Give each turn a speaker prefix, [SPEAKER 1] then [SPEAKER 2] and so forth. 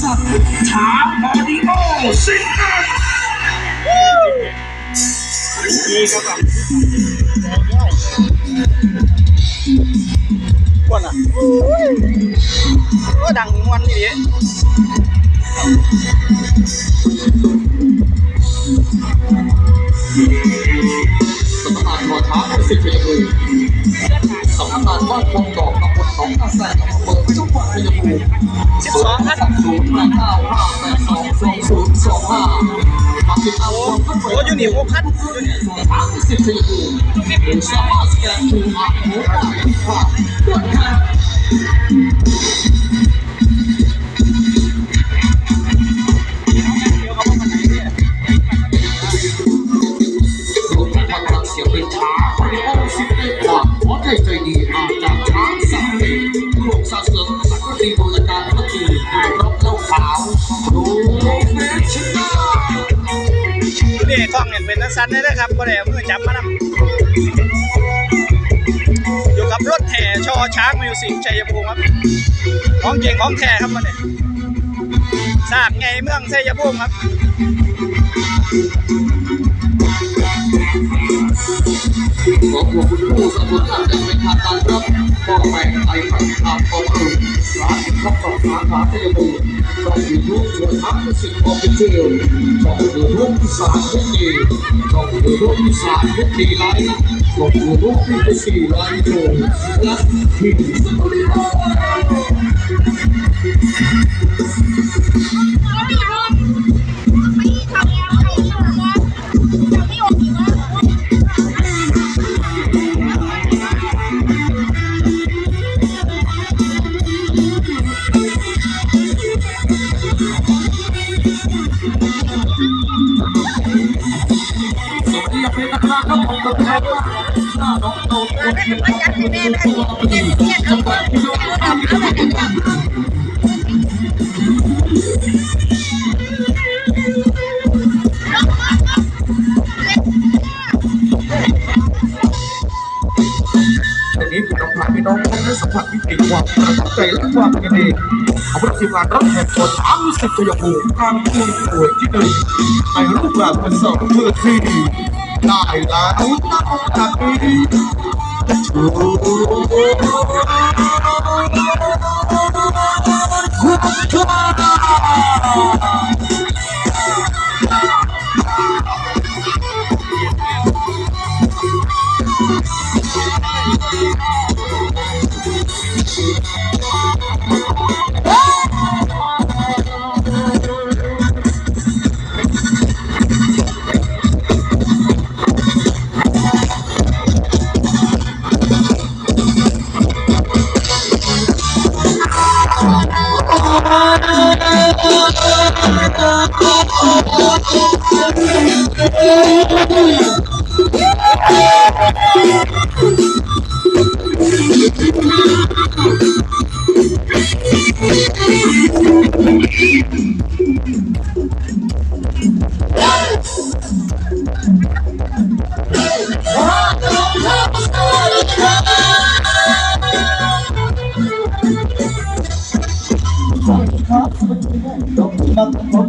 [SPEAKER 1] สัตว์ช้างบอดิโอสิงห์
[SPEAKER 2] ดีครับกวนอะก็ดังมวนนี่
[SPEAKER 3] สำนักงานรอช้าสิบเอ็ดเลยสำนักงานบ้านคลอง สิ
[SPEAKER 2] บสองพัน
[SPEAKER 3] ศูนย์แปดเก้าห้าแมสักดี
[SPEAKER 2] บ
[SPEAKER 3] ริการทันทีรับเล่าขาวดูเฟชนา
[SPEAKER 2] นี่กล้องเนี่ยเป็นนักสันได้เลยครับก็ได้เมือจับมานำอยู่กับรถแห่ชอช้างมิวสิกชัยภูมิครับของเก่งของแท้ครับมันเนี่ยสร้างไงเมืองชัยภูมิครับ
[SPEAKER 3] ขอขอบคุณผู้สนับสนุนอย่างเป็นทางการครับพ่อแม่ไทยพัฒนาคอมเอิญร้านรับสองสาขาชัยภูมิช่องยูทูบหัวช้งมิวสิกออฟฟิเชียลช่องยูทูบอีสานเพชรดีช่องยูทูบอีสานเพชรดีไลฟ์ช่องยูทูบพีพีซีไลฟ์โดและทีม ความประทับใจและความยินดีของทีมงานรับแขกคนทั้งสิบชัยภูมิการคุยป่วยที่หนึ่งในรูปแบบเป็นสองเพื่อที่ ได้แล้วนะ ดอ